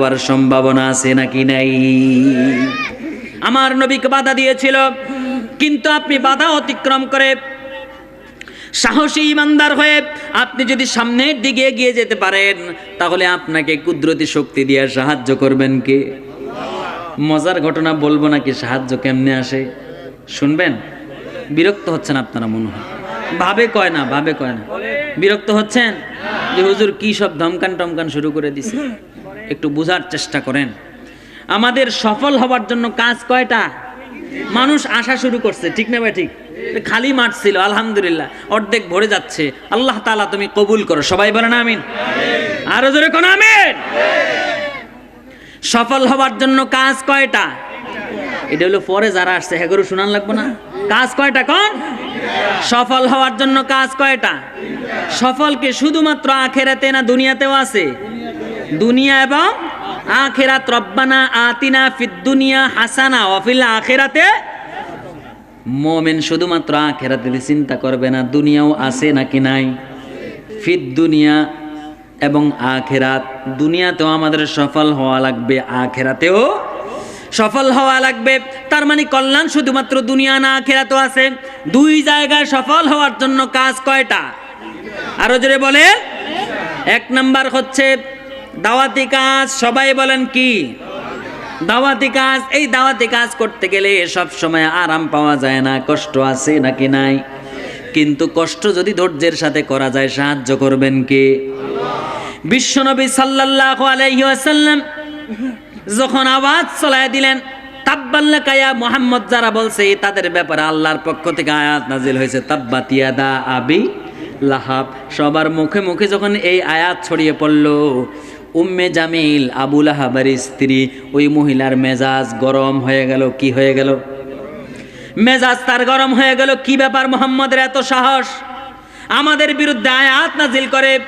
হওয়ার সম্ভাবনা আছে নাকি নাই? আমার নবীকে বাধা দিয়েছিল, কিন্তু আপনি বাধা অতিক্রম করে সাহসী ইমানদার হয়ে আপনি যদি সামনের দিকে এগিয়ে যেতে পারেন, তাহলে আপনাকে কুদরতি শক্তি দিয়ে সাহায্য করবেন কে? মজার ঘটনা বলব নাকি সাহায্য কেমনে আসে? শুনবেন? বিরক্ত হচ্ছেন আপনারা মনে হয়। ভাবে কয় না, ভাবে কয় না। বিরক্ত হচ্ছেন? যে হুজুর কি সব ধমকান টমকান শুরু করে দিছে। একটু বোঝার চেষ্টা করেন। আমাদের সফল হবার জন্য কাজ কয়টা? মানুষ আসা শুরু করছে, ঠিক না ভাই ঠিক? খালি মাঠ ছিল, আলহামদুলিল্লাহ। অর্ধেক ভরে যাচ্ছে। আল্লাহ তাআলা তুমি কবুল করো। সবাই বলেন আমিন। আরও জোরে কোন আমিন? সফল হবার জন্য কাজ কয়টা? এটা হলো পরে যারা আসছে হেগরু শুনান লাগবো না। কাজ কয়টা কোন? সফল হওয়ার জন্য কাজ কয়টা? সফলকে শুধুমাত্র আখেরাতে না দুনিয়াতেও আছে? দুনিয়া এবং আখেরাত। রব্বানা আতিনা ফিদ দুনিয়া হাসানা অফিল আখেরাতে। মোমেন শুধুমাত্র আখেরাতে চিন্তা করবে না, দুনিয়াও আছে নাকি নাই? ফিদ দুনিয়া এবং আখেরাত। দুনিয়াতেও আমাদের সফল হওয়া লাগবে, আখেরাতেও সফল হওয়া লাগবে। তার মানে কল্যাণ শুধুমাত্র দুনিয়া না আখেরাতও আছে। দুই জায়গায় সফল হওয়ার জন্য কাজ কয়টা? আরও জোরে বলে এক নাম্বার হচ্ছে দাওয়াতি কাজ, সবাই বলেন কি? দাওয়াতি কাজ, এই দাওয়াতি কাজ করতে গেলে সব সময় আরাম পাওয়া যায় না, কষ্ট আছে নাকি নাই? কিন্তু কষ্ট যদি ধৈর্যের সাথে করা যায়, সাহায্য করবেন কে? বিশ্বনবী সাল্লাল্লাহু আলাইহি ওয়াসাল্লাম যখন আওয়াজ চলায় দিলেন তাব্বাল্লা কায়া মোহাম্মদ, যারা বলছে, তাদের ব্যাপারে আল্লাহর পক্ষ থেকে আয়াত নাজিল হয়েছে তাব্বাতিয়াদা আবি লাহাব। সবার মুখে মুখে যখন এই আয়াত ছড়িয়ে পড়ল উম্মে জামিল আবুল আহাবের স্ত্রী, ওই মহিলার মেজাজ গরম হয়ে গেল, কি হয়ে গেল? মেজাজ তার গরম হয়ে গেল, কি ব্যাপার মোহাম্মদের এত সাহস? আমাদের বিরুদ্ধে আয়াত নাজিল করে,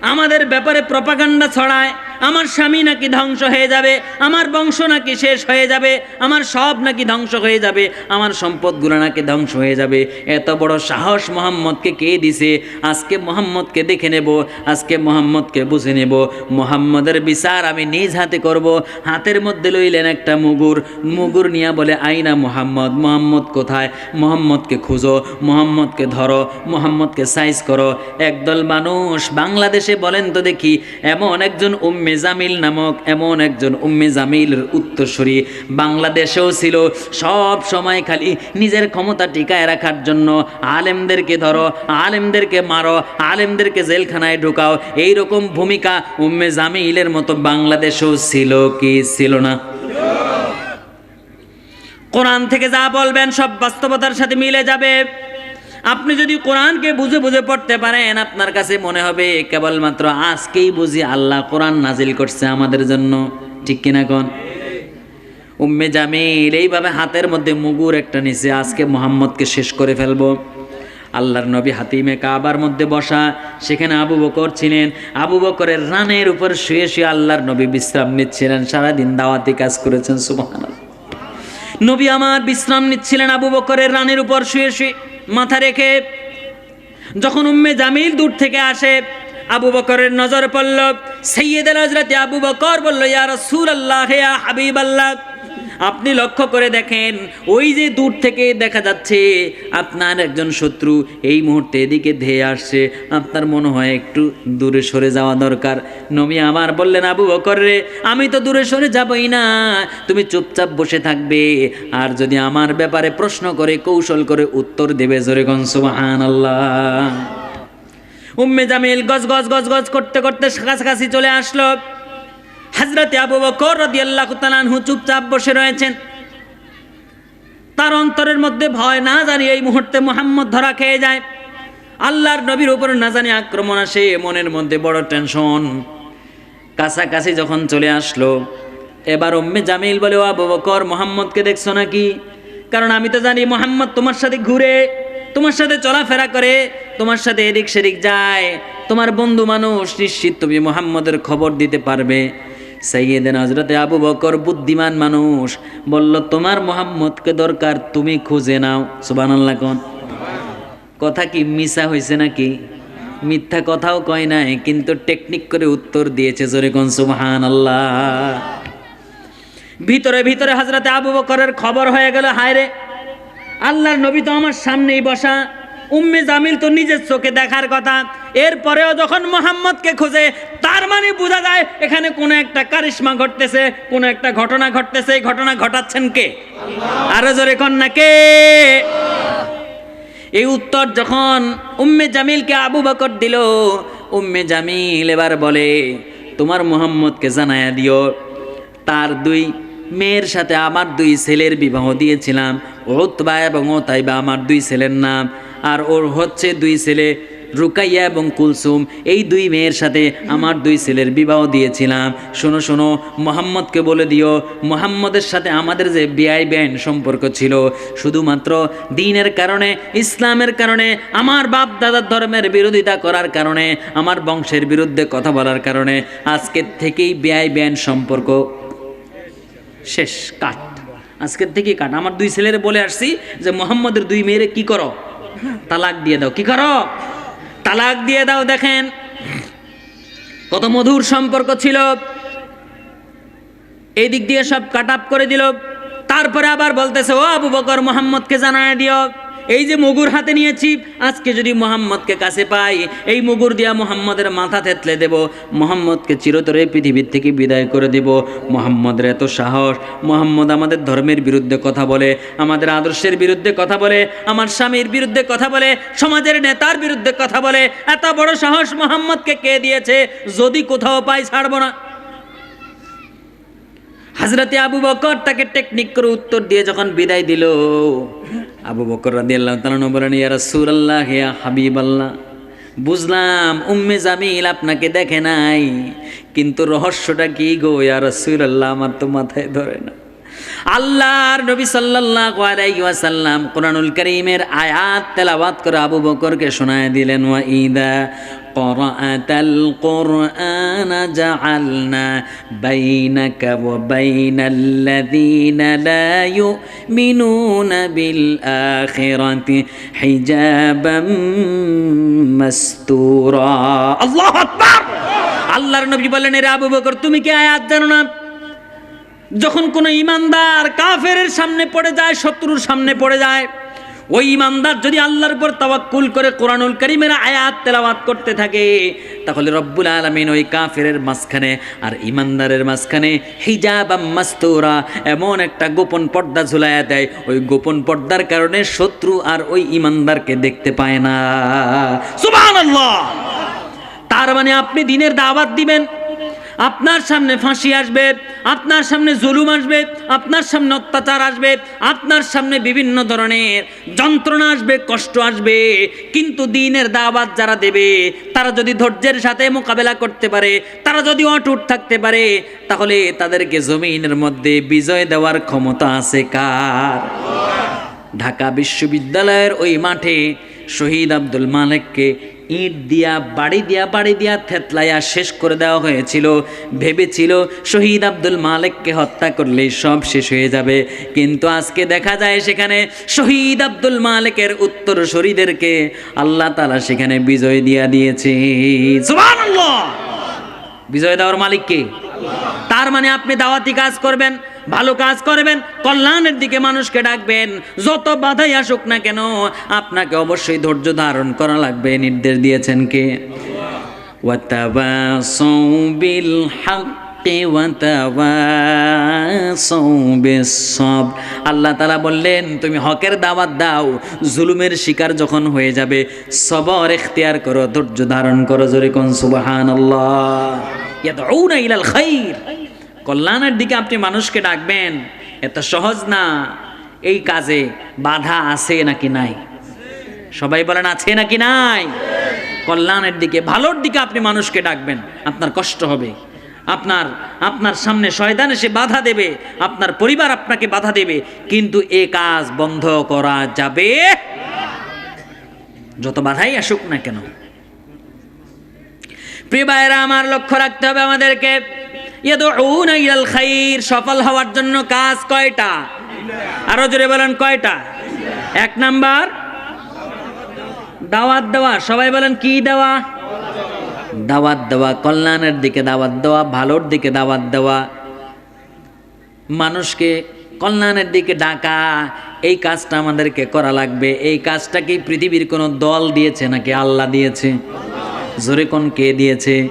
আমাদের ব্যাপারে প্রপাগান্ডা ছড়ায়। আমার স্বামী নাকি ধ্বংস হয়ে যাবে, আমার বংশ নাকি শেষ হয়ে যাবে, আমার সব নাকি ধ্বংস হয়ে যাবে, আমার সম্পদগুলো নাকি ধ্বংস হয়ে যাবে। এত বড় সাহস মোহাম্মদকে কে দিছে? আজকে মোহাম্মদকে দেখে নেব, আজকে মোহাম্মদকে বুঝে নেব। মোহাম্মদের বিচার আমি নিজ হাতে করব, হাতের মধ্যে লইলেন একটা মুগুর। মুগুর নিয়ে বলে, আইনা মোহাম্মদ মোহাম্মদ কোথায়? মোহাম্মদকে খুঁজো, মোহাম্মদকে ধরো, মোহাম্মদকে সাইজ করো। একদল মানুষ বাংলাদেশে বলেন তো দেখি, এমন একজন উম্মে জামিল নামক এমন একজন উম্মে জামিলের উত্তরসূরি। বাংলাদেশেও ছিল। সব সময় খালি নিজের ক্ষমতা টিকায় রাখার জন্য আলেমদেরকে ধরো, আলেমদেরকে মারো, আলেমদেরকে জেলখানায় ঢুকাও। এই রকম ভূমিকা উম্মে জামিলের মতো বাংলাদেশেও ছিল কি ছিল না? কোরআন থেকে যা বলবেন সব বাস্তবতার সাথে মিলে যাবে। আপনি যদি কোরআনকে বুঝে বুঝে পড়তে পারেন, আপনার কাছে মনে হবে কেবলমাত্র আজকেই বুঝি আল্লাহ কোরআন নাজিল করছে আমাদের জন্য। ঠিক কিনা কোন? উম্মে জামিল, এইভাবে হাতের মধ্যে মুগুর একটা নিচে আজকে মোহাম্মদকে শেষ করে ফেলব। আল্লাহর নবী হাতিমে কাবার মধ্যে বসা, সেখানে আবু বকর ছিলেন। আবু বকরের রানের উপর শুয়ে শুয়ে আল্লাহর নবী বিশ্রাম নিচ্ছিলেন, সারাদিন দাওয়াতি কাজ করেছেন, সুবহানাল্লাহ। নবী আমার বিশ্রাম নিচ্ছিলেন আবু বকরের রানের উপর শুয়ে শুয়ে। মাথা রেখে যখন উম্মে জামিল দূর থেকে আসে, আবু বকরের নজর পড়ল সৈয়দ হজরত আবু বকর বলল সুর আল্লাহ হাবিব হাবিবাল্লাহ। আপনি লক্ষ্য করে দেখেন, ওই যে দূর থেকে দেখা যাচ্ছে আপনার একজন শত্রু এই মুহূর্তে এদিকে ধেয়ে আসছে। আপনার মনে হয় একটু দূরে সরে যাওয়া দরকার। নবী আমার বললেন, আবু বকর রে, আমি তো দূরে সরে যাবই না। তুমি চুপচাপ বসে থাকবে। আর যদি আমার ব্যাপারে প্রশ্ন করে, কৌশল করে উত্তর দেবে জোরে গন সুবহানাল্লাহ। উম্মে জামিল গজ গজ গজ গজ করতে করতে কাছাকাছি চলে আসলো। হাজরতে আবু বকর রাদিয়াল্লাহু তাআলা আনহু চুপচাপ বসে রয়েছেন। তার অন্তরের মধ্যে ভয় না জানি এই মুহূর্তে মোহাম্মদ ধরা খেয়ে যায়। আল্লাহর নবীর উপর না জানি আক্রমণ আসে, মনের মধ্যে বড় টেনশন কাছাকাছি যখন চলে আসলো, এবার উম্মে জামিল বলে, ও আবু বকর, মোহাম্মদকে দেখছ নাকি? কারণ আমি তো জানি মোহাম্মদ তোমার সাথে ঘুরে, তোমার সাথে চলাফেরা করে, তোমার সাথে এদিক সেদিক যায়। তোমার বন্ধু মানুষ, নিশ্চিত তুমি মোহাম্মদের খবর দিতে পারবে। সাইয়েদেন হজরতে আবু বকর বুদ্ধিমান মানুষ বলল, তোমার মোহাম্মদকে দরকার, তুমি খুঁজে নাও। সুবান আল্লাহ কন। কথা কি মিসা হয়েছে নাকি? মিথ্যা কথাও কয় নাই, কিন্তু টেকনিক করে উত্তর দিয়েছে জোরে কোন সুবহান আল্লাহ ভিতরে ভিতরে হাজরাতে আবু বকরের খবর হয়ে গেল, হায়রে, আল্লাহর নবী তো আমার সামনেই বসা। উম্মে জামিল তো নিজের চোখে দেখার কথা। এরপরেও যখন মোহাম্মদকে খোঁজে, তার মানে বোঝা যায় এখানে কোনো একটা কারিশ্মা ঘটতেছে, কোনো একটা ঘটনা ঘটতেছে। এই ঘটনা ঘটাচ্ছেন কে? আরও জোরে কন্যা কে? এই উত্তর যখন উম্মে জামিলকে আবু বকর দিল, উম্মে জামিল এবার বলে, তোমার মোহাম্মদকে জানায়া দিও। তার দুই মেয়ের সাথে আমার দুই ছেলের বিবাহ দিয়েছিলাম। ওতবা এবং ওতাইবা আমার দুই ছেলের নাম। আর ওর হচ্ছে দুই ছেলে রুকাইয়া এবং কুলসুম। এই দুই মেয়ের সাথে আমার দুই ছেলের বিবাহ দিয়েছিলাম। শোনো শোনো, মোহাম্মদকে বলে দিও, মোহাম্মদের সাথে আমাদের যে বিআই ব্যান সম্পর্ক ছিল, শুধুমাত্র দিনের কারণে, ইসলামের কারণে, আমার বাপ দাদার ধর্মের বিরোধিতা করার কারণে, আমার বংশের বিরুদ্ধে কথা বলার কারণে আজকের থেকেই বিআই ব্যান সম্পর্ক শেষ কাট আজকের থেকে কাট আমার দুই ছেলের বলে আসছি যে, মোহাম্মদের দুই মেয়েরে কি করো? তালাক দিয়ে দাও। কি করো? তালাক দিয়ে দাও, দেখেন। কত মধুর সম্পর্ক ছিল। এই দিক দিয়ে সব কাট আপ করে দিল। তারপরে আবার বলতেছে, ও আবু বকর, মোহাম্মদকে জানায় দিও। এই যে মুগুর হাতে নিয়েছি, আজকে যদি মোহাম্মদকে কাছে পাই, এই মুগুর দিয়া মোহাম্মদের মাথা থেতলে দেব, মোহাম্মদকে চিরতরে পৃথিবীর থেকে বিদায় করে দেব। মোহাম্মদের এত সাহস, মোহাম্মদ আমাদের ধর্মের বিরুদ্ধে কথা বলে, আমাদের আদর্শের বিরুদ্ধে কথা বলে, আমার স্বামীর বিরুদ্ধে কথা বলে, সমাজের নেতার বিরুদ্ধে কথা বলে, এত বড় সাহস মোহাম্মদকে কে দিয়েছে? যদি কোথাও পাই, ছাড়বো না। হাজরতে আবু বকর তাকে টেকনিক করে উত্তর দিয়ে যখন বিদায় দিল আবু বকর রাদি আল্লাহ তালন বলেন আল্লাহ রাসূলুল্লাহ হাবিব আল্লাহ বুঝলাম উম্মে জামিল আপনাকে দেখে নাই, কিন্তু রহস্যটা কি গো? আর সুর আল্লাহ আমার তো মাথায় ধরে না। আল্লাহর নবী সাল্লাল্লাহু আলাইহি ওয়াসাল্লাম কোরআনুল কারীমের আয়াত তেলাওয়াত করে আবু বকরকে শোনায় দিলেন ওয়া ইদা قرأت القرآن جعلنا بينك وبين الذين لا يؤمنون بالآخرة حجابا مستورا الله أكبر আল্লাহর নবী বলেন এরা আবু বকর তুমি কি আয়াত জানো না যখন কোনো ইমানদার কাফের সামনে পড়ে যায়, শত্রুর সামনে পড়ে যায়, ওই ইমানদার যদি আল্লাহর উপর তাওয়াক্কুল করে কোরআনুল করিমের আয়াত তেলাওয়াত করতে থাকে, তাহলে রব্বুল আলমিন ওই কাফের মাঝখানে আর ইমানদারের মাঝখানে হিজাব মাস্তুরা এমন একটা গোপন পর্দা ঝুলাইয়া দেয়। ওই গোপন পর্দার কারণে শত্রু আর ওই ইমানদারকে দেখতে পায় না। সুবহানাল্লাহ! তার মানে আপনি দিনের দাওয়াত দিবেন আপনার সামনে ফাঁসি আসবে, আপনার সামনে জুলুম আসবে, আপনার সামনে অত্যাচার আসবে, আপনার সামনে বিভিন্ন ধরনের যন্ত্রণা আসবে, কষ্ট আসবে। কিন্তু দিনের দাওয়াত যারা দেবে, তারা যদি ধৈর্যের সাথে মোকাবেলা করতে পারে, তারা যদি অটুট থাকতে পারে, তাহলে তাদেরকে জমিনের মধ্যে বিজয় দেওয়ার ক্ষমতা আছে কার? ঢাকা বিশ্ববিদ্যালয়ের ওই মাঠে শহীদ আব্দুল মালিককে ইট দিয়া, বাড়ি দিয়া বাড়ি দিয়া থেতলাইয়া শেষ করে দেওয়া হয়েছিল। ভেবেছিল শহীদ আব্দুল মালিককে হত্যা করলে সব শেষ হয়ে যাবে। কিন্তু আজকে দেখা যায় সেখানে শহীদ আব্দুল মালিকের উত্তর শরীদেরকে আল্লাহ তালা সেখানে বিজয় দিয়া দিয়েছে। বিজয় দেওয়ার মালিককে তার মানে আপনি দাওয়াতি কাজ করবেন ভালো কাজ করবেন, কল্যাণের দিকে মানুষকে ডাকবেন, যত বাধাই আসুক না কেন, আপনাকে অবশ্যই ধৈর্য ধারণ করা লাগবে, নির্দেশ দিয়েছেন কে। আল্লাহ তালা বললেন, তুমি হকের দাওয়াত দাও, জুলুমের শিকার যখন হয়ে যাবে, সবর এখতিয়ার করো, ধৈর্য ধারণ করো জোরে কোন সুবহানাল্লাহ। ইয়াদউনা ইলাল খাইর। কল্যাণের দিকে আপনি মানুষকে ডাকবেন এত সহজ না। এই কাজে বাধা আছে নাকি নাই? সবাই বলেন, আছে নাকি নাই? কল্যাণের দিকে, ভালোর দিকে আপনি মানুষকে ডাকবেন, আপনার কষ্ট হবে। আপনার আপনার সামনে শয়তান এসে বাধা দেবে, আপনার পরিবার আপনাকে বাধা দেবে, কিন্তু এ কাজ বন্ধ করা যাবে? যত বাধাই আসুক না কেন? প্রিয় ভাইয়েরা, আমার লক্ষ্য রাখতে হবে আমাদেরকে। সফল হওয়ার জন্য কাজ কয়টা? আরও জোরে বলেন কয়টা? এক নাম্বার, দাওয়াত দেওয়া। সবাই বলেন কি দেওয়া? দাওয়াত দেওয়া, কল্যাণের দিকে দাওয়াত দেওয়া, ভালোর দিকে দাওয়াত দেওয়া। মানুষকে কল্যাণের দিকে ডাকা, এই কাজটা আমাদেরকে করা লাগবে। এই কাজটা কি পৃথিবীর কোনো দল দিয়েছে নাকি আল্লাহ দিয়েছে? জোরে কোন কে দিয়েছে?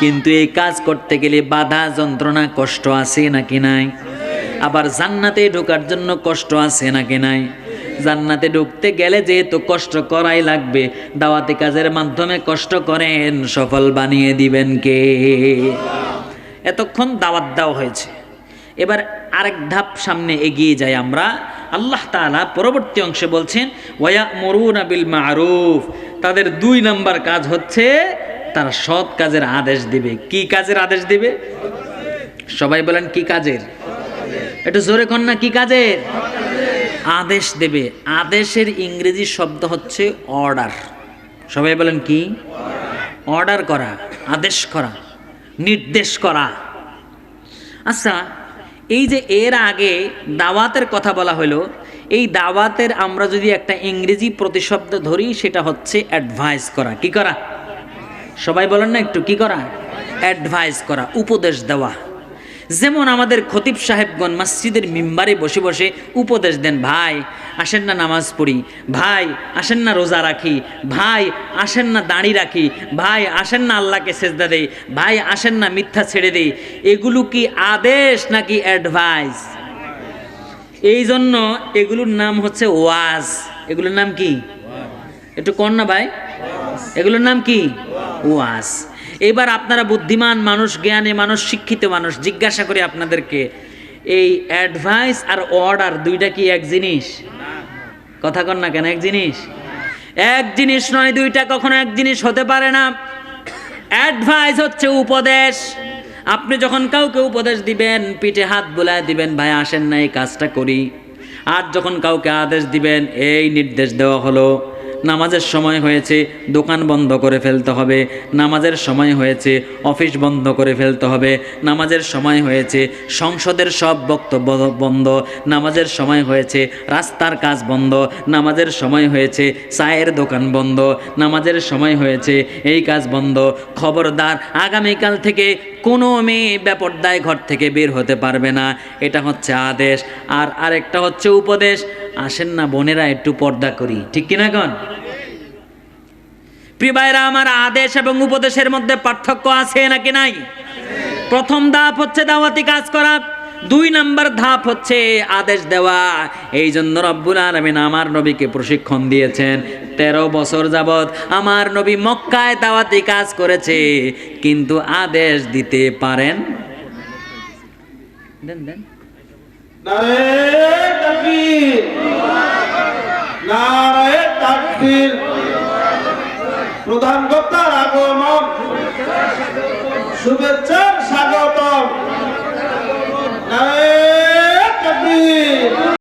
কিন্তু এই কাজ করতে গেলে বাধা, যন্ত্রণা, কষ্ট আছে নাকি নাই? আবার জান্নাতে ঢোকার জন্য কষ্ট আছে নাকি নাই? জান্নাতে ঢুকতে গেলে যেহেতু কষ্ট করাই লাগবে, দাওয়াতি কাজের মাধ্যমে কষ্ট করেন, সফল বানিয়ে দিবেন কে? এতক্ষণ দাওয়াত দেওয়া হয়েছে। এবার আরেক ধাপ সামনে এগিয়ে যাই আমরা। আল্লাহ তাআলা পরবর্তী অংশে বলছেন, ওয়া মরুনা বিল মারুফ। তাদের দুই নাম্বার কাজ হচ্ছে তারা সৎ কাজের আদেশ দিবে। কি কাজের আদেশ দিবে? সবাই বলেন, কি কাজের? একটু জোরে কন না, কি কাজের? আদেশ দেবে। আদেশের ইংরেজি শব্দ হচ্ছে অর্ডার সবাই বলেন, কি? অর্ডার করা, আদেশ করা, নির্দেশ করা। আচ্ছা এই যে এর আগে দাওয়াতের কথা বলা হলো, এই দাওয়াতের আমরা যদি একটা ইংরেজি প্রতিশব্দ ধরি, সেটা হচ্ছে অ্যাডভাইস করা। কি করা? সবাই বলেন না একটু, কি করা? অ্যাডভাইস করা, উপদেশ দেওয়া। যেমন আমাদের খতিব সাহেবগণ মসজিদের মিম্বারে বসে বসে উপদেশ দেন, ভাই, আসেন না নামাজ পড়ি, ভাই, আসেন না রোজা রাখি, ভাই, আসেন না দাঁড়ি রাখি, ভাই, আসেন না আল্লাহকে সেজদা দেই, ভাই, আসেন না মিথ্যা ছেড়ে দেই। এগুলো কি আদেশ নাকি অ্যাডভাইস এই জন্য এগুলোর নাম হচ্ছে ওয়াজ। এগুলোর নাম কি? একটু কর না ভাই? এগুলোর নাম কি? ওয়াজ। এবার আপনারা বুদ্ধিমান মানুষ, জ্ঞানী মানুষ, শিক্ষিত মানুষ, জিজ্ঞাসা করি আপনাদেরকে, এই অ্যাডভাইস আর অর্ডার দুইটা কি এক জিনিস? কথা কন না কেন, এক জিনিস? এক জিনিস নয়, দুইটা কখনো এক জিনিস হতে পারে না। অ্যাডভাইস হচ্ছে উপদেশ। আপনি যখন কাউকে উপদেশ দিবেন, পিঠে হাত বোলায় দিবেন, ভাই, আসেন না, এই কাজটা করি। আর যখন কাউকে আদেশ দিবেন, এই নির্দেশ দেওয়া হলো। নামাজের সময় হয়েছে, দোকান বন্ধ করে ফেলতে হবে। নামাজের সময় হয়েছে, অফিস বন্ধ করে ফেলতে হবে। নামাজের সময় হয়েছে, সংসদের সব বক্তব্য বন্ধ। নামাজের সময় হয়েছে, রাস্তার কাজ বন্ধ। নামাজের সময় হয়েছে, চায়ের দোকান বন্ধ। নামাজের সময় হয়েছে, এই কাজ বন্ধ। খবরদার, আগামীকাল থেকে কোনো মেয়ে ব্যাপরদায় ঘর থেকে বের হতে পারবে না। এটা হচ্ছে আদেশ। আর আরেকটা হচ্ছে উপদেশ। আসেন না বোনেরা, একটু পর্দা করি। ঠিক কিনা কন? প্রিয় ভাইরা, আমার আদেশ এবং উপদেশের মধ্যে পার্থক্য আছে নাকি নাই? প্রথম ধাপ হচ্ছে দাওয়াতি কাজ করা। দুই নাম্বার ধাপ হচ্ছে আদেশ দেওয়া। এই জন্য রব্বুল আলমিন আমার নবীকে প্রশিক্ষণ দিয়েছেন, তেরো বছর যাবৎ আমার নবী মক্কায় দাওয়াতি কাজ করেছে, কিন্তু আদেশ দিতে পারেন? দেন দেন। প্রধান আগমন। শুভেচ্ছার স্বাগত নারায়ণ